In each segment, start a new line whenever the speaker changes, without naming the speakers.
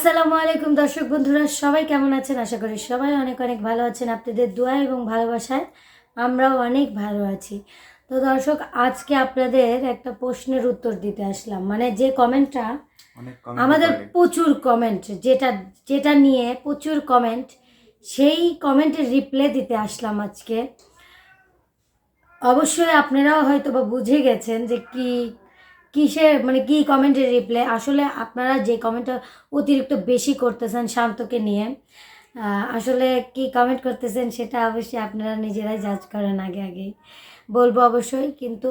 আসসালামু আলাইকুম দর্শক বন্ধুরা সবাই কেমন আছেন? আশা করি সবাই অনেক অনেক ভালো আছেন। আপনাদের দোয়া এবং ভালোবাসায় আমরাও অনেক ভালো আছি। তো দর্শক আজকে আপনাদের একটা প্রশ্নের উত্তর দিতে আসলাম। মানে যে কমেন্টটা আমাদের প্রচুর কমেন্ট যেটা যেটা নিয়ে প্রচুর কমেন্ট সেই কমেন্টের রিপ্লাই দিতে আসলাম আজকে। অবশ্যই আপনারাও হয়তো বা বুঝে গেছেন যে কি কিসের মানে কি কমেন্টের রিপ্লাই আসলে আপনারা যে কমেন্টটা অতিরিক্ত বেশি করতেছেন শান্তকে নিয়ে আসলে কি কমেন্ট করতেছেন সেটা অবশ্যই আপনারা নিজেরাই জাজ করেন আগে আগেই। বলব অবশ্যই, কিন্তু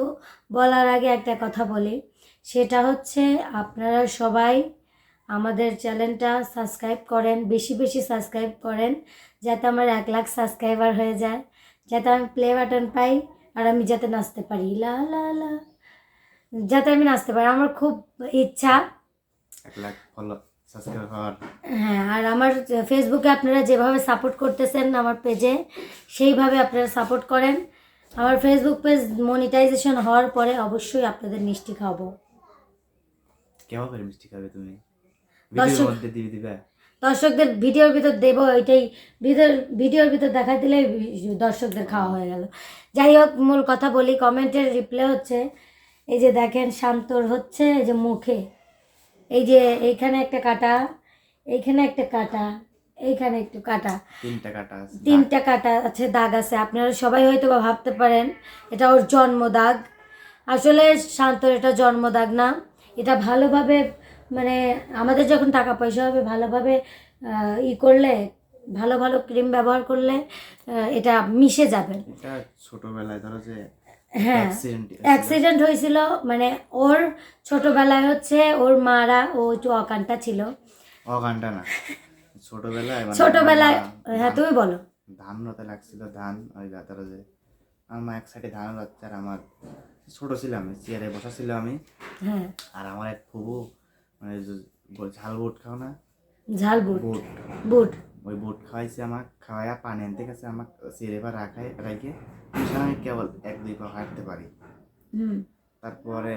বলার আগে একটা কথা বলি। সেটা হচ্ছে আপনারা সবাই আমাদের চ্যানেলটা সাবস্ক্রাইব করেন, বেশি বেশি সাবস্ক্রাইব করেন, যাতে আমার এক লাখ সাবস্ক্রাইবার হয়ে যায়, যাতে আমি প্লে বাটন পাই আর আমি যাতে নাচতে পারি। লা লা লা। যাতে আমি নাচতে পারি। আমার খুব ইচ্ছা। হ্যাঁ আর আমার ফেসবুকে আপনারা যেভাবে সাপোর্ট করতেছেন আমার পেজে সেইভাবে আপনারা সাপোর্ট করেন। আমার ফেসবুক পেজ মনিটাইজেশন হওয়ার পরে অবশ্যই আপনাদের মিষ্টি খাব
কেমন করে মিষ্টি খাবে তুমি?
দর্শক-
ভিডিওর মধ্যে দিবি দিবে?
দর্শকদের ভিডিওর ভিতর দেবো এটাই। ভিতর ভিডিওর ভিতর দেখা দিলে দর্শকদের খাওয়া হয়ে গেল। যাই হোক মূল কথা বলি কমেন্টের রিপ্লাই হচ্ছে এই যে দেখেন শান্তর হচ্ছে এই যে মুখে। এই যে এইখানে একটা কাটা এইখানে একটা কাটা এইখানে একটু কাটা।
তিনটা কাটা আছে
তিনটা কাটা আছে দাগ আছে। আপনারা সবাই হয়তো বা ভাবতে পারেন এটা ওর জন্ম দাগ আসলে শান্তর এটা জন্ম দাগ না। এটা ভালোভাবে মানে আমাদের যখন টাকা পয়সা হবে ভালোভাবে ই করলে ভালো ভালো ক্রিম ব্যবহার করলে এটা মিশে যাবে।
এটা ছোটবেলায় ধরো যে
হ্যাঁ
অ্যাক্সিডেন্ট
হয়েছিল। মানে ওর ছোটবেলায় হচ্ছে ওর মারা ও একটু অকানটা ছিল।
অগানটা না। ছোটবেলায় মানে
ছোটবেলায় হ্যাঁ তুমি বলো।
ধান রতে লাগছিল ধান ওই ধরো যে আমার মা এক সাইডে ধান রাখছে আর আমার ছোট ছিলাম চেয়ারে বসা ছিল আমি।
হ্যাঁ।
আর আমার এক ফুবু মানে ঝাল বুট খাও না?
ঝাল বুট।
বুট।
বুট।
ওই বুট খাওয়াইছে আমাক খাওয়াইয়া পানি আনতে গেছে আমাক বা রাখাই রাখে আমি কেবল এক দুই পা হাঁটতে পারি। তারপরে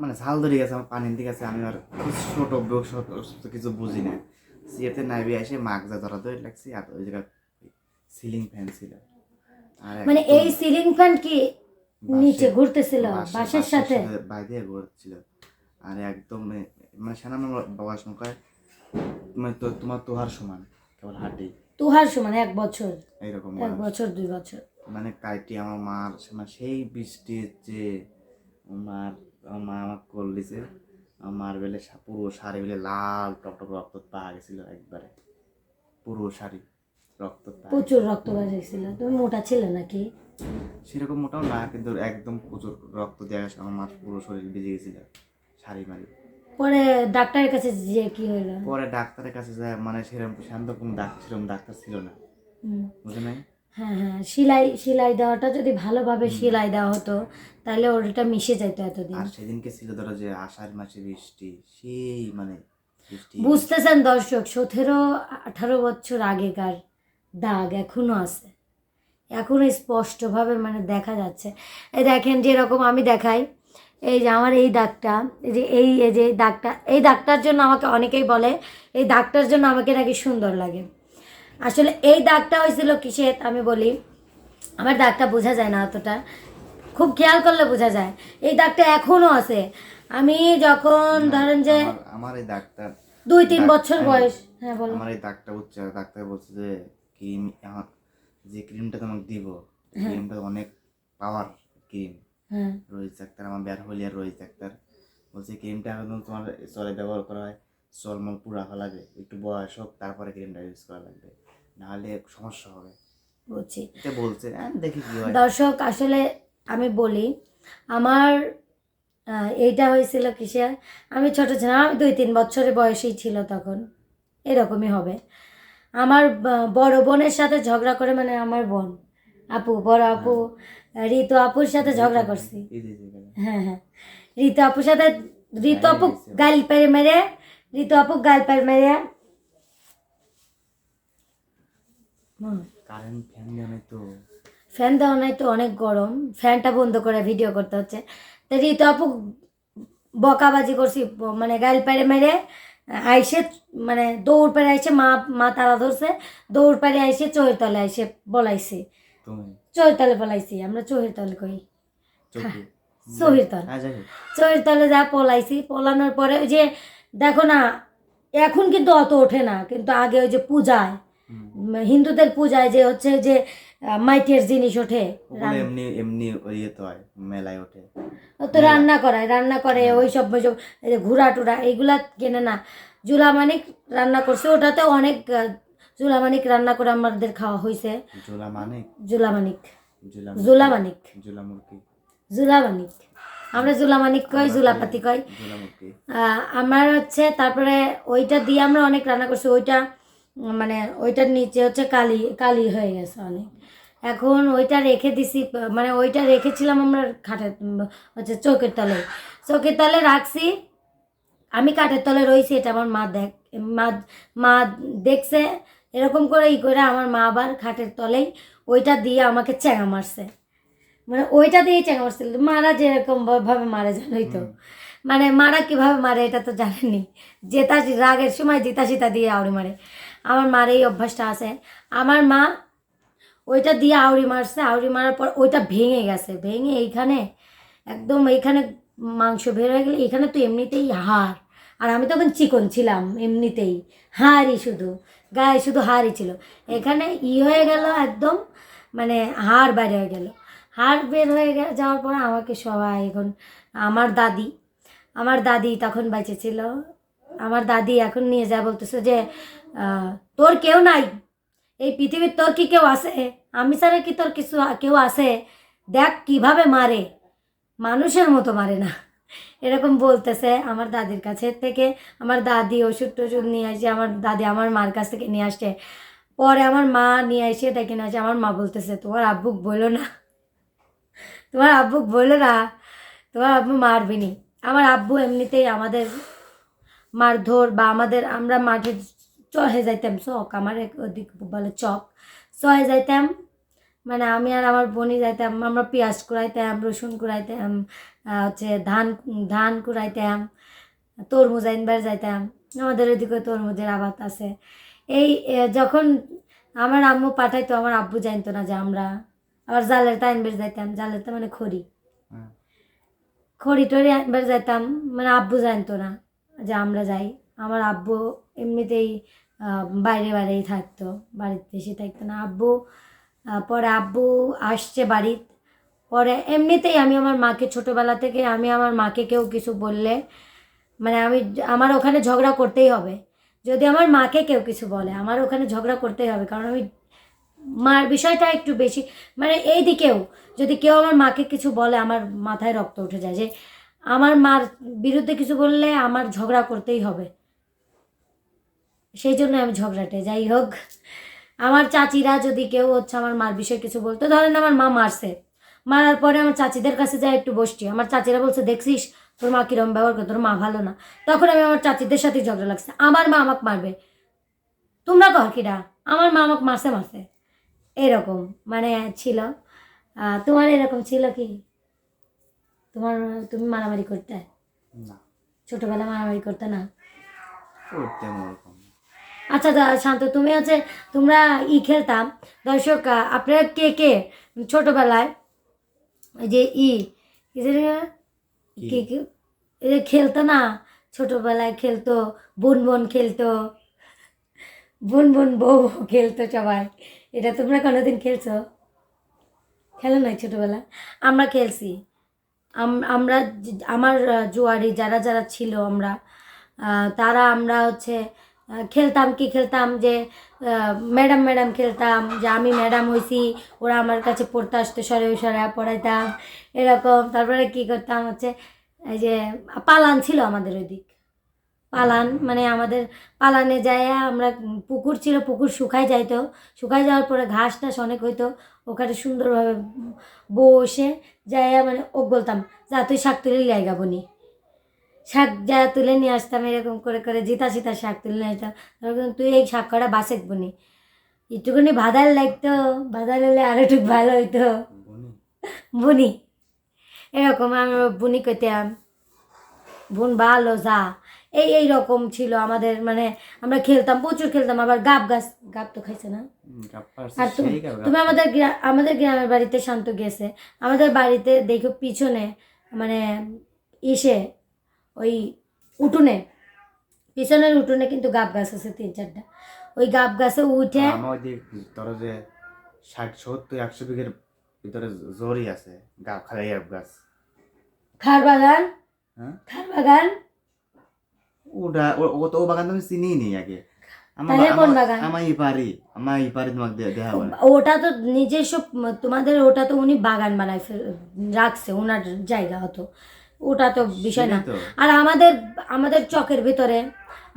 মানে ঝাল ধরে গেছে আমার পানি দিকে গেছে আমি আর ছোট কিছু বুঝি না সিয়েতে নাইবে এসে মাগ যা ধরা ধরে লাগছে আর ওই জায়গায় সিলিং ফ্যান ছিল। আর
মানে এই সিলিং ফ্যান কি নিচে ঘুরতেছিল বাসের সাথে?
বাইরে ঘুরছিল আর একদম মানে সানা আমার বাবার সংখ্যায় মানে তো তোমার তোহার সমান। কেবল হাঁটি।
তুহার সমান এক বছর।
এইরকম
এক বছর দুই বছর।
মানে কাইটি আমার মার মানে সেই বৃষ্টির যে মার আমার মা আমাকে কল দিছে আমার মার বেলে পুরো শাড়ি বেলে লাল টকটক রক্ত পাওয়া গেছিল একবারে। পুরো শাড়ি রক্ত
প্রচুর রক্ত বাজাইছিল তুমি মোটা ছিলে নাকি?
সেরকম মোটাও না কিন্তু একদম প্রচুর রক্ত দেওয়া আমার মার পুরো শরীর ভিজে গেছিল। শাড়ি মারি।
পরে ডাক্তারের কাছে যে কি হইল?
পরে ডাক্তারের কাছে যায় মানে সেরকম শান্ত কোনো ডাক্তার সেরকম ডাক্তার ছিল না। বুঝে নাই?
হ্যাঁ হ্যাঁ সেলাই সেলাই দেওয়াটা যদি ভালোভাবে সেলাই দেওয়া হতো তাহলে ওটা মিশে যেত এতদিন।
আর সেদিনকে ছিল ধরো যে আষাঢ় মাসে বৃষ্টি সেই মানে
বুঝতেছেন দর্শক সতেরো আঠারো বছর আগেকার দাগ এখনও আছে। এখনও স্পষ্টভাবে মানে দেখা যাচ্ছে। এই দেখেন যেরকম আমি দেখাই এই যে আমার এই দাগটা এই যে এই এই যে দাগটা এই দাগটার জন্য আমাকে অনেকেই বলে এই দাগটার জন্য আমাকে নাকি সুন্দর লাগে। আসলে এই দাগটা হয়েছিল কিসের? আমি বলি আমার দাগটা বোঝা যায় না অতটা। খুব খেয়াল করলে বোঝা যায়। এই দাগটা এখনও আছে। আমি যখন ধরেন যে
আমার- এই দাগটা
দুই তিন বছর
হ্যাঁ।
বয়স। হ্যাঁ বলো।
আমার এই দাগটা আর ডাক্তার বলছে যে ক্রিম যে ক্রিমটা তোমাকে দিব
হ্যাঁ।
ক্রিমটা অনেক পাওয়ার ক্রিম
হ্যাঁ
রোহিত ডাক্তার আমার বের হলি আর রোহিত ডাক্তার বলছে ক্রিমটা এখন তোমার চলে ব্যবহার করা হয় চলমল পুরা হওয়া লাগে একটু বয়স হোক তারপরে ক্রিমটা ইউজ করা লাগবে নাহলে সমস্যা হবে।
বুঝছি
এটা বলছে হ্যাঁ, দেখি কি হয়।
দর্শক আসলে আমি বলি আমার এইটা হয়েছিল কিসে আমি ছোট ছিলাম আমি দুই তিন বছরের বয়সেই ছিল তখন এরকমই হবে। আমার বড় বোনের সাথে ঝগড়া করে মানে আমার বোন আপু বড় আপু ঋতু আপুর সাথে ঝগড়া করছি। হ্যাঁ হ্যাঁ। ঋতু আপুর সাথে ঋতু আপু গাল পেরে মেরে ঋতু আপু গাল পেরে মেরে।
ফ্যান
দেওয়া নাই তো অনেক গরম। ফ্যানটা বন্ধ করে ভিডিও করতে হচ্ছে। তো ঋতু আপু বকাবাজি করছি মানে গাইল পেড়ে মেরে আইসে মানে দৌড় পেরে আইসে মা মা তারা ধরছে দৌড় পেরে আইসে চোহের তলে আইসে বলাইছে।
তুমি?
চোহের তলে বলাইছি আমরা চোহের তলে কই। চোহের তলে। চোহের তলে যা পলাইছি পলানোর পরে ওই যে দেখো না এখন কিন্তু অত ওঠে না কিন্তু আগে ওই যে পূজায় হিন্দুদের পূজায় যে হচ্ছে যে মাইটের জিনিস ওঠে
এমনি এমনি ইয়ে তো হয় মেলায় ওঠে।
ও তো রান্না করায় রান্না করে ওই সব ঘুরা টুরা এইগুলা কেনে না। জুলা মানিক রান্না করছে ওটাতে অনেক আহ, জুলা মানিক রান্না করে আমাদের খাওয়া হয়েছে
জোলা মানে
জুলা মানিক
জুলা
মানিক
জুলা মুরগি
জুলা মানিক আমরা জুলা মানিক কই? জুলাপাতি কই আমার হচ্ছে তারপরে ওইটা দিয়ে আমরা অনেক রান্না করছি। ওইটা মানে ওইটার নিচে হচ্ছে কালি কালি হয়ে গেছে অনেক। এখন ওইটা রেখে দিছি মানে ওইটা রেখেছিলাম আমরা খাটের হচ্ছে চোখের তলে। চোখের তলে রাখছি। আমি কাঠের তলে রয়েছি এটা আমার মা দেখ মা মা দেখছে। এরকম করে ই করে আমার মা আবার খাটের তলেই ওইটা দিয়ে আমাকে চেঙা মারছে। মানে ওইটা দিয়েই চেঙা মারছিল মারা যেরকম ভাবে মারে জানোই তো। মানে মারা কীভাবে মারে এটা তো জানেনি জেতা রাগের সময় জিতা সিতা দিয়ে আউড়ি মারে। আমার মার এই অভ্যাসটা আছে। আমার মা ওইটা দিয়ে আউড়ি মারছে। আউড়ি মারার পর ওইটা ভেঙে গেছে। ভেঙে এইখানে একদম এইখানে মাংস বের হয়ে গেলে এখানে তো এমনিতেই হাড়। আর আমি তখন চিকন ছিলাম এমনিতেই। হাড়ই শুধু। গায়ে শুধু হাড়ই ছিল। এখানে ই হয়ে গেল একদম মানে হাড় বাইরে হয়ে গেল। হাড় বের হয়ে যাওয়ার পর আমাকে সবাই এখন, আমার দাদি আমার দাদি তখন বেঁচে ছিল। আমার দাদি এখন নিয়ে যা বলতেছে যে তোর কেউ নাই? এই পৃথিবীর তোর কি কেউ আছে? আমি ছাড়া কি তোর কিছু, কেউ আছে? দেখ কীভাবে মারে। মানুষের মতো মারে না। এরকম বলতেছে আমার দাদির কাছে থেকে। আমার দাদি ওষুধ টষুধ নিয়ে আসে আমার দাদি আমার মার কাছ থেকে নিয়ে আসছে। পরে আমার মা নিয়ে এসে ডেকে নিয়ে আসে আমার মা বলতেছে, তোমার আব্বুক বলল না? তোমার আব্বুক বলল না? তোমার আব্বু মারবিনি। আমার আব্বু এমনিতেই আমাদের মারধর বা আমাদের, আমরা মাঠে চহে যাইতাম, চক, আমার ওদিক বলে চক। চহে যাইতাম মানে আমি আর আমার বোনই যাইতাম আমরা পেঁয়াজ কুড়াইতাম রসুন কুড়াইতাম হচ্ছে ধান ধান কুড়াইতাম তরমুজ আইনবার যাইতাম আমাদের ওইদিকে তরমুজের আবাদ আছে। এই যখন আমার আম্মু পাঠাইতো আমার আব্বু জানতো না যে আমরা আবার জালের তা আইনবার যাইতাম জালের তা মানে খড়ি।
হ্যাঁ।
খড়ি টড়ি আনবার যাইতাম মানে আব্বু জানতো না যে আমরা যাই। আমার আব্বু এমনিতেই আহ, বাইরে বাইরেই থাকতো বাড়িতে বেশি থাকতো না। আব্বু পরে আব্বু আসছে বাড়ি পরে এমনিতেই আমি আমার মাকে ছোটোবেলা থেকে আমি আমার মাকে কেউ কিছু বললে মানে আমি আমার ওখানে ঝগড়া করতেই হবে। যদি আমার মাকে কেউ কিছু বলে, আমার ওখানে ঝগড়া করতেই হবে। কারণ আমি মার বিষয়টা একটু বেশি মানে এই দিকেও যদি কেউ আমার মাকে কিছু বলে, আমার মাথায় রক্ত উঠে যায় যে আমার মার বিরুদ্ধে কিছু বললে আমার ঝগড়া করতেই হবে। সেই জন্য আমি ঝগড়াটে। যাই হোক আমার চাচিরা যদি কেউ হচ্ছে আমার মার বিষয়ে কিছু বলতো ধরেন আমার মা মারছে। মারার পরে আমার চাচিদের কাছে যাই একটু বসছি। আমার চাচিরা বলছে দেখছিস তোর মা কিরম ব্যবহার করে তোর মা ভালো না। তখন আমি আমার চাচিদের সাথে ঝগড়া লাগছে। আমার মা আমাকে মারবে। তোমরা কর কিরা আমার মা আমাকে মারছে মারছে। এরকম মানে ছিল। তোমার এরকম ছিল কি? তোমার তুমি মারামারি করতে?
না।
ছোটবেলা মারামারি করতে না। আচ্ছা দা- শান্ত তুমি হচ্ছে তোমরা ই খেলতাম। দর্শক আপনারা কে কে? ছোটবেলায় এই যে ই কি?
কি?
খেলতো না? ছোটবেলায় খেলতো বোন বোন খেলতো। বোন বোন বউ খেলতো সবাই। এটা তোমরা কোনোদিন খেলছো? খেলো নাই ছোটবেলা আমরা খেলছি। আম- আমরা আমার জুয়ারি যারা যারা ছিল আমরা তারা আমরা হচ্ছে খেলতাম কি খেলতাম যে ম্যাডাম ম্যাডাম খেলতাম, যে আমি ম্যাডাম হয়েছি ওরা আমার কাছে পড়তে আসতো সরে সরে পড়াইতাম, এরকম। তারপরে কি করতাম হচ্ছে, এই যে, পালান ছিল আমাদের ওইদিক। পালান মানে আমাদের পালানে যায় আমরা পুকুর ছিল, পুকুর শুকায় যাইতো। শুকায় যাওয়ার পরে ঘাস টাস অনেক হইতো। ওখানে সুন্দরভাবে বসে যায় মানে ও বলতাম যা তুই শাক তুলে লিয়ে গাবনি শাক যা তুলে নিয়ে আসতাম এরকম করে করে জিতা জিতা শাক তুলে নিয়ে আসতাম। তখন তুই এই শাক কটা বাসেক বনি। একটুখানি ভাদার লাগতো ভাদার হলে আরও একটু ভালো হইতো। বনি? এরকম আমি বুনি কইতাম। বোন ভালো যা। এই এই রকম ছিল আমাদের মানে আমরা খেলতাম প্রচুর খেলতাম আবার গাব গাছ গাব তো খাইছে না? আর তুমি তুমি আমাদের আমাদের গ্রামের বাড়িতে শান্ত গেছে। আমাদের বাড়িতে দেখো পিছনে মানে ইসে ওই উঠোনে পিছনের উঠোনে কিন্তু গাব গাছ আছে তিন চারটা। ওই গাব গাছে উঠে
ধরো যে ষাট সত্তর একশো বিঘের ভিতরে জরি আছে গাছ খালি গাছ গাছ।
খার বাগান?
হ্যাঁ?
খার বাগান?
ওটা ও- তো বাগান তুমি চিনি নি আগে।
ওটা তো নিজস্ব তোমাদের ওটা তো উনি বাগান বানায় রাখছে ওনার জায়গা হতো ওটা তো বিষয় না। আর আমাদের আমাদের চকের ভিতরে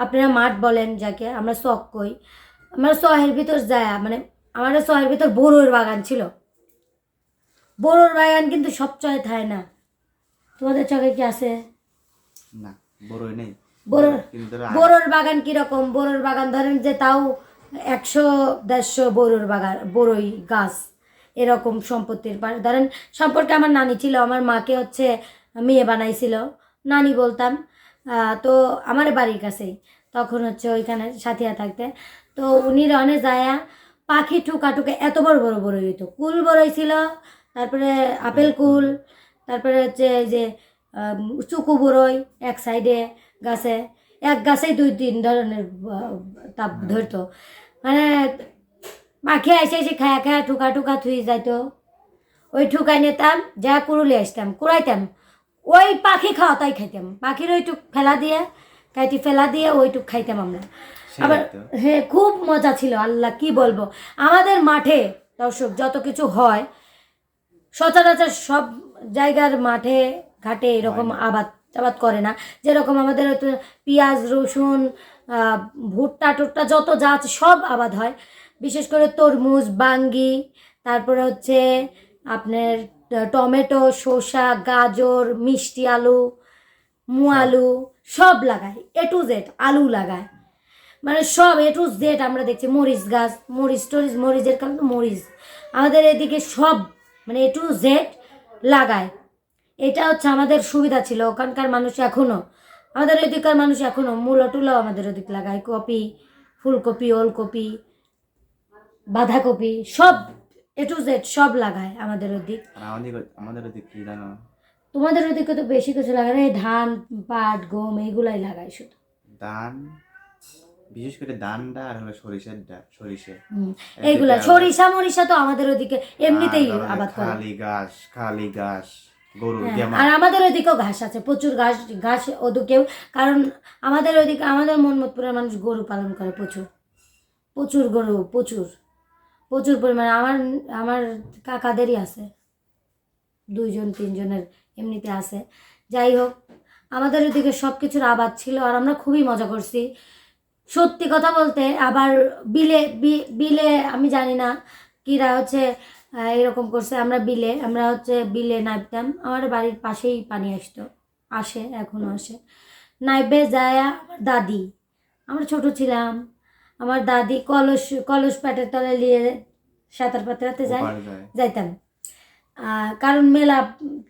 আপনারা মাঠ বলেন যাকে আমরা চক কই আমরা শহের ভিতর যায় মানে আমাদের শহের ভিতর বড়োর বাগান ছিল। বড়োর বাগান কিন্তু সব চয়ে থাকে না। তোমাদের চকে কি আছে?
না বড়ই নেই।
বড়োর বড়োর বাগান কীরকম? বড়োর বাগান ধরেন যে তাও একশো দেড়শো বড়োর বাগান বড়ই গাছ এরকম সম্পত্তির। ধরেন সম্পর্কে আমার নানি ছিল আমার মাকে হচ্ছে মেয়ে বানাইছিল নানি বলতাম তো আমার বাড়ির কাছেই। তখন হচ্ছে ওইখানে সাথিয়া থাকতে। তো উনি রনে যায়া পাখি ঠুকা টুকে এত বড় বড় বড়ই হইতো। কুল বড়ই ছিল তারপরে আপেল কুল তারপরে হচ্ছে এই যে চুকু বড়ই এক সাইডে গাছে এক গাছেই দুই তিন ধরনের তাপ ধরতো। মানে পাখি এসে এসে খায়া খায়া ঠুকা টুকা থুই যাইতো। ওই ঠুকাই নিতাম যা কুড়ুলে আসতাম কুড়াইতাম। ওই পাখি খাওয়া তাই খাইতাম। পাখির ওইটুক ফেলা দিয়ে কাইটি ফেলা দিয়ে ওইটুক খাইতাম আমরা। আবার হ্যাঁ খুব মজা ছিল আল্লাহ কি বলব। আমাদের মাঠে দর্শক যত কিছু হয় সচরাচর সব জায়গার মাঠে ঘাটে এরকম আবাদ আবাদ করে না। যেরকম আমাদের হয়তো পেঁয়াজ রসুন ভুট্টা টুট্টা যত যা আছে সব আবাদ হয়। বিশেষ করে তরমুজ বাঙ্গি তারপরে হচ্ছে আপনার টমেটো, শসা, গাজর, মিষ্টি আলু মু আলু সব লাগায় এ টু জেড আলু লাগায় মানে সব এ টু জেড আমরা দেখছি, মরিচ গাছ, মরিচ টরিচ, মরিচের কারণে মরিচ। আমাদের এদিকে সব মানে এ টু জেড লাগায় এটা হচ্ছে আমাদের সুবিধা ছিল, ওখানকার মানুষ এখনও আমাদের এদিককার মানুষ এখনও মূলো টুলো আমাদের ওদিক লাগায়, কপি, ফুলকপি, ওলকপি, বাঁধাকপি, সব এ টু জেড সব লাগায় আমাদের ওদিক।
আমাদের আমাদের ওদিকে কি জানো
তোমাদের ওদিকে তো বেশি কিছু লাগায় না এই ধান পাট গম এইগুলাই লাগায় শুধু।
ধান বিশেষ করে ধানটা আর হলো সরিষার ডা- সরিষা।
এইগুলা সরিষা মরিষা তো আমাদের ওদিকে এমনিতেই আবাদ করে।
খালি ঘাস খালি ঘাস
হ্যাঁ, আর আমাদের ওইদিকেও ঘাস আছে প্রচুর ঘাস ঘাস ওদিকেও কারণ আমাদের ওইদিকে আমাদের মনমতপুরের মানুষ গরু পালন করে প্রচুর। প্রচুর গরু প্রচুর। প্রচুর পরিমাণে। আমার আমার কাকাদেরই আছে। দুইজন, তিনজনের এমনিতে আছে। যাই হোক, আমাদের ওইদিকে সব কিছুর আবাদ ছিল আর আমরা খুবই মজা করছি। সত্যি কথা বলতে আবার বিলে বিলে আমি জানি না কিরা হচ্ছে এরকম করছে। আমরা বিলে, আমরা হচ্ছে বিলে নামতাম আমার বাড়ির পাশেই পানি আসতো। আসে এখনও আসে। নাইবে যায় আমার দাদি। আমরা ছোট ছিলাম। আমার দাদি কলস কলস প্যাটের তলায় নিয়ে সাঁতার পাতাতে যায় যাইতাম। কারণ মেলা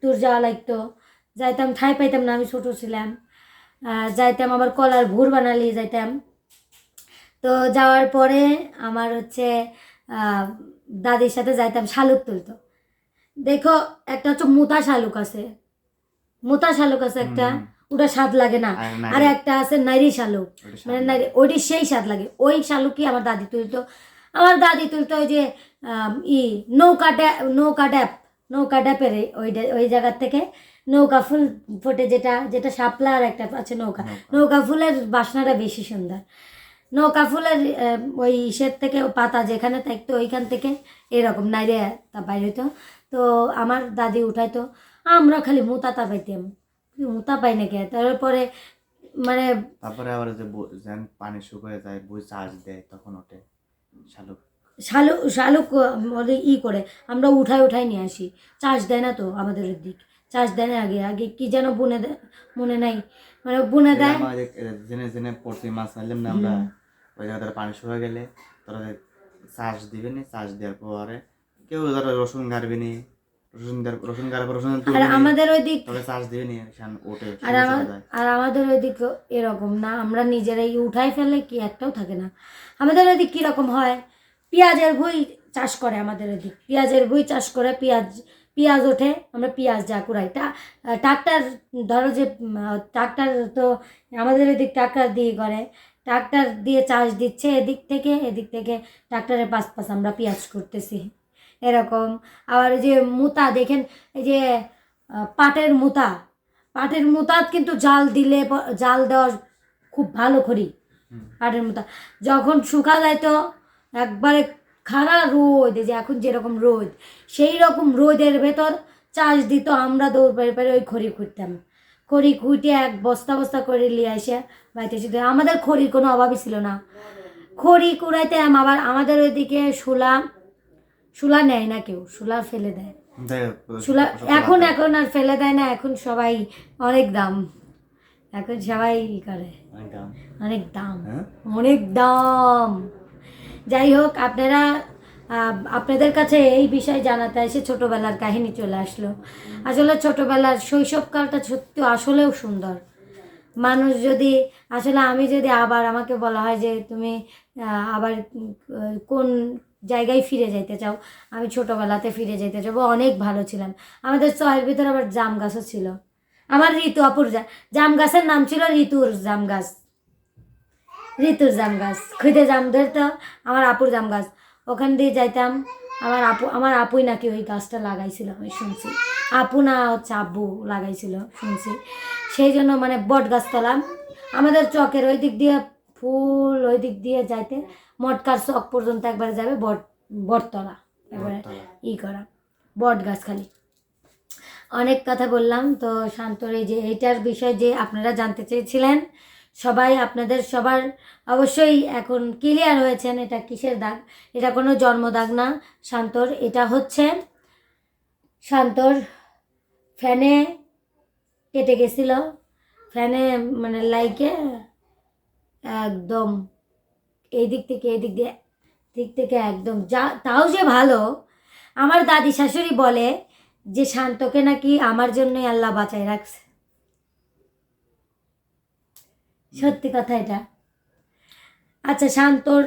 দূর যাওয়া লাগতো যাইতাম ঠাই পাইতাম না আমি ছোট ছিলাম। যাইতাম আবার কলার ভুর বানালি যাইতাম। তো যাওয়ার পরে আমার হচ্ছে আহ, দাদির সাথে যাইতাম শালুক তুলতো। দেখো একটা হচ্ছে মোতা শালুক আছে। মোতা শালুক আছে একটা। ওটা স্বাদ লাগে না।
আর
একটা আছে নাইরি শালুক মানে নাইরি ওইটি সেই স্বাদ লাগে। ওই শালুকই আমার দাদি তুলতো? আমার দাদি তুলতো ওই যে ই নৌকা ড্যা- নৌকা ড্যাপ। নৌকা ড্যাপের ওই ওই জায়গার থেকে নৌকা ফুল ফোটে যেটা যেটা শাপলা আর একটা আছে নৌকা।
নৌকা।
নৌকা ফুলের বাসনাটা বেশি সুন্দর। নৌকা ফুলের ওই ইসের থেকে পাতা যেখানে থাকতো ওইখান থেকে এরকম নাইরে তা বাইরে হইতো। তো আমার দাদি উঠাইতো আমরা খালি মোতা তা পাইতাম মুতা পাই নাকি? তারপরে মানে
তারপরে আবার যে যেন পানি শুকিয়ে যায় বই চার্জ দেয় তখন ওঠে। শালুক।
শালুক শালুক ওদের ই করে। আমরা উঠাই উঠাই নিয়ে আসি। চার্জ দেয় না তো আমাদের দিক চার্জ দেয় না আগে। আগে কি যেন বুনে দেয় মনে নাই। মানে বুনে দেয়।
জেনে জেনে পড়তে মাছ নিলাম না আমরা। ওই জায়গায় পানি শুকিয়ে গেলে তোরা চার্জ দিবে নি চার্জ দেওয়ার পরে কেউ ধরো রসুন ঘাটবে নি
আর আমাদের ওই দিক আর আর আমাদের এরকম না আমরা নিজেরাই উঠাই ফেলে কি একটাও থাকে না। আমাদের ওইদিক কীরকম হয়? পেঁয়াজের ভুই চাষ করে আমাদের ওইদিক। পেঁয়াজের ভুই চাষ করে পেঁয়াজ পেঁয়াজ ওঠে আমরা পেঁয়াজ যা কুড়াই। টা ট্রাক্টার ধরো যে ট্রাক্টার তো আমাদের এদিক ট্রাক্টার দিয়ে করে। ট্রাক্টার দিয়ে চাষ দিচ্ছে এদিক থেকে এদিক থেকে ট্রাক্টরের পাশ পাশ আমরা পেঁয়াজ করতেছি এরকম। আবার যে মুতা দেখেন এই যে পাটের মুতা। পাটের মুতাত কিন্তু জাল দিলে জাল দেওয়া খুব ভালো করি পাটের মুতা। যখন শুকা যায় তো একবারে খাড়া রোদ এই যে এখন যেরকম রোদ সেই রকম রোদের ভেতর চাষ দিত আমরা দৌড় পেরে পেরে ওই খড়ি খুঁড়তাম। খড়ি খুঁটে এক বস্তা বস্তা করে নিয়ে এসে বাড়িতে। দিতাম। আমাদের খড়ির কোনো অভাবই ছিল না। খড়ি কুড়াইতে আবার আমাদের ওইদিকে শুলা শুলা নেয় না কেউ শুলা ফেলে দেয়। শুলা এখন এখন আর ফেলে দেয় না এখন সবাই অনেক দাম। এখন সবাই ই করে। অনেক দাম।
হ্যাঁ?
অনেক দাম। যাই হোক আপনারা আপনাদের কাছে এই বিষয় জানাতে এসে ছোটোবেলার কাহিনী চলে আসলো। আসলে ছোটোবেলার শৈশবকালটা সত্যি আসলেও সুন্দর। মানুষ যদি আসলে আমি যদি আবার আমাকে বলা হয় যে তুমি আবার কোন জায়গায় ফিরে যেতে চাও। আমি ছোটোবেলাতে ফিরে যেতে চাবো অনেক ভালো ছিলাম। আমাদের চয়ের ভিতরে আবার জাম গাছও ছিল। আমার ঋতু অপুর জাম গাছের নাম ছিল ঋতুর জাম গাছ। ঋতুর জাম গাছ। খুঁজে জাম ধরতো আমার আপুর জাম গাছ। ওখান দিয়ে যাইতাম। আমার আপু, আমার আপুই নাকি ওই গাছটা লাগাইছিল, আমি শুনছি। আপু না হচ্ছে আব্বু লাগাইছিল, শুনছি। সেই জন্য মানে বট গাছ গাছতলা। আমাদের চকের ওই দিক দিয়ে ফুল ওই দিক দিয়ে যাইতে মটকার চক পর্যন্ত একবারে যাবে বট বটতলা একবারে ই করা বট গাছ খালি। অনেক কথা বললাম তো শান্তর এই যে এইটার বিষয়ে যে আপনারা জানতে চেয়েছিলেন সবাই আপনাদের সবার অবশ্যই এখন ক্লিয়ার হয়েছেন এটা কিসের দাগ এটা কোনো জন্ম দাগ না। শান্তর এটা হচ্ছে শান্তর ফ্যানে কেটে গেছিল ফ্যানে মানে লাইকে একদম। এই দিক থেকে, এই দিক দিয়ে, দিক থেকে একদম। যা, তাও যে ভালো, আমার দাদি শাশুড়ি বলে যে শান্তকে নাকি আমার জন্যই আল্লাহ বাঁচায় রাখছে। সত্যি কথা এটা। আচ্ছা শান্তর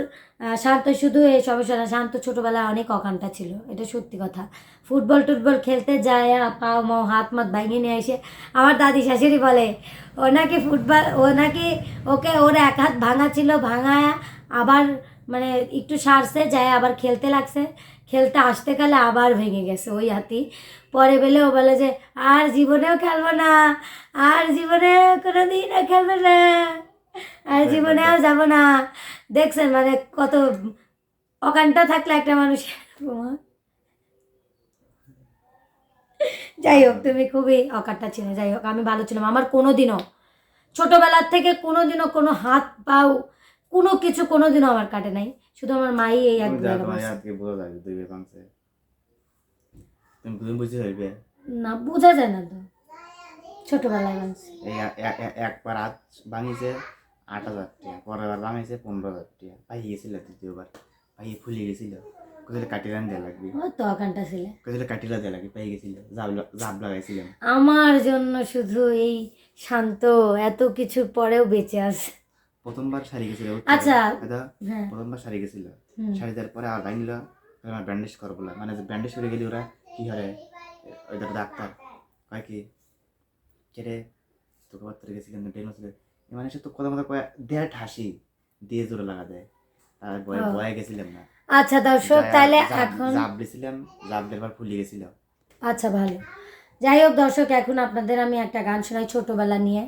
শান্ত শুধু এই সমস্যা না, শান্ত ছোটোবেলায় অনেক অকানটা ছিল, এটা সত্যি কথা। ফুটবল টুটবল খেলতে যায় পাও মাও হাত মাত ভাঙিয়ে নিয়ে এসে আমার দাদি শাশুড়ি বলে ও নাকি ফুটবল ও নাকি ওকে, ওর এক হাত ভাঙা ছিল, ভাঙা, আবার মানে একটু সারছে, যায় আবার খেলতে লাগছে। খেলতে আসতে গেলে আবার ভেঙে গেছে ওই হাতি। পরে বেলে ও বলে যে, আর জীবনেও খেলব না, আর জীবনে কোনো দিনও খেলবে না। আর জীবনেও যাব না। দেখছেন মানে কত অকানটা থাকলে একটা মানুষ যাই হোক তুমি খুবই অকারটা ছিল যাই হোক আমি ভালো ছিলাম। আমার কোনো দিনও ছোটোবেলার থেকে কোনো দিনও কোনো হাত পাও কোনো কিছু কোনো দিনও আমার কাটে নাই। শুধু আমার মাই এই এক না বোঝা যায় না তো। ছোটোবেলায় মানছি
এই এ- এ- এ- একবার হাত ভাঙিছে আট হাজার টাকা পরের বার ভাঙিছে পনেরো হাজার টাকা। পাই গেছিল দ্বিতীয়বার পাই ফুলে গেছিল। কোথায় কাটিলাম দেওয়া লাগবে।
তো ছিলে।
কোথায় কাটিলা দেওয়া লাগবে পাই গেছিল জাব লাগাইছিলাম।
আমার জন্য শুধু এই শান্ত এত কিছু পরেও বেঁচে আছে।
প্রথমবার সারি গেছিল
আচ্ছা। হ্যাঁ।
প্রথমবার সারি গেছিল। সারি দেওয়ার পরে আর ভাঙিল আমার ব্যান্ডেজ করব মানে ব্যান্ডেজ করে গেলি ওরা কি হয় ওই ডাক্তার। কয় কি? কেরে তোকে বার্তা গেছিলাম ছিল মানে সে তো কথা মতো দেয় ঠাসি দিয়ে জোরে লাগা দেয়। তার বয়ে
ও।
বয়ে গেছিলাম না।
আচ্ছা দর্শক তাহলে এখন
জাব দিয়েছিলাম জাব দেবার ফুলে গেছিল
আচ্ছা ভালো। যাই হোক দর্শক এখন আপনাদের আমি একটা গান শোনাই ছোটবেলা নিয়ে।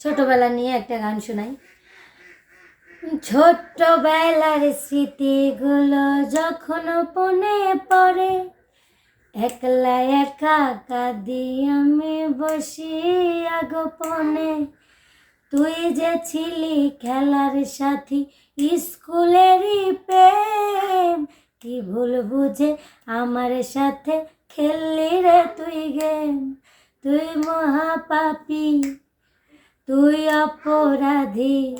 ছোটবেলা নিয়ে একটা গান শোনাই। ছোট্টবেলার স্মৃতিগুলো যখন পনে পড়ে একলা একা কাঁদি আমি বসি আগোপনে। তুই যে ছিলি খেলার সাথী, স্কুলেরই প্রেম। কি ভুল বুঝে আমার সাথে খেললি রে তুই গেম? তুই মহাপাপী, তুই অপরাধী,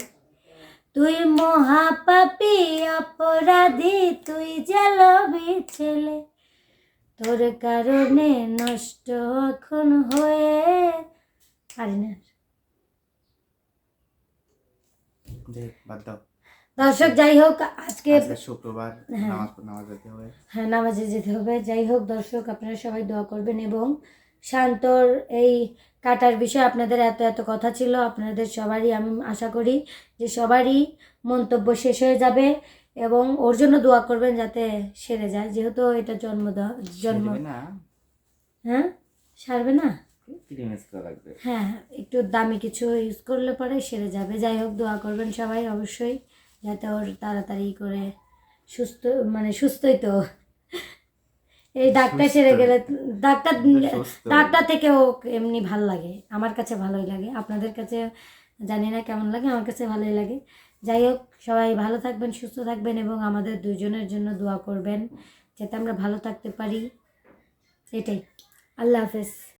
তুই মহাপাপী, অপরাধী, তুই জেলবি ছেলে। তোর কারণে নষ্ট এখন হয়ে পারি না
যে বাদ দাও
দর্শক যাই হোক আজকে
শুক্রবার
হ্যাঁ।
নামাজ নামাজ যেতে হবে।
হ্যাঁ নামাজে যেতে হবে। যাই হোক দর্শক আপনারা সবাই দোয়া করবেন এবং শান্তর এই কাটার বিষয়ে আপনাদের এত এত কথা ছিল। আপনাদের সবারই আমি আশা করি যে সবারই মন্তব্য শেষ হয়ে যাবে এবং ওর জন্য দোয়া করবেন যাতে সেরে যায়। যেহেতু এটা জন্ম দেওয়া জন্ম
না।
হ্যাঁ? সারবে না?
ক্রিম ইউজ করা লাগবে
হ্যাঁ একটু দামি কিছু ইউজ করলে পরে সেরে যাবে। যাই হোক দোয়া করবেন সবাই অবশ্যই যাতে ওর তাড়াতাড়ি করে সুস্থ মানে সুস্থই তো। এই ডাক্তার সেরে গেলে ডাক্তার
সুস্থ।
ডাক্তার থেকে ও এমনি ভালো লাগে। আমার কাছে ভালোই লাগে। আপনাদের কাছে জানি না কেমন লাগে আমার কাছে ভালোই লাগে। যাই হোক সবাই ভালো থাকবেন সুস্থ থাকবেন এবং আমাদের দুজনের জন্য দোয়া করবেন যাতে আমরা ভালো থাকতে পারি। এটাই। আল্লাহ হাফেজ।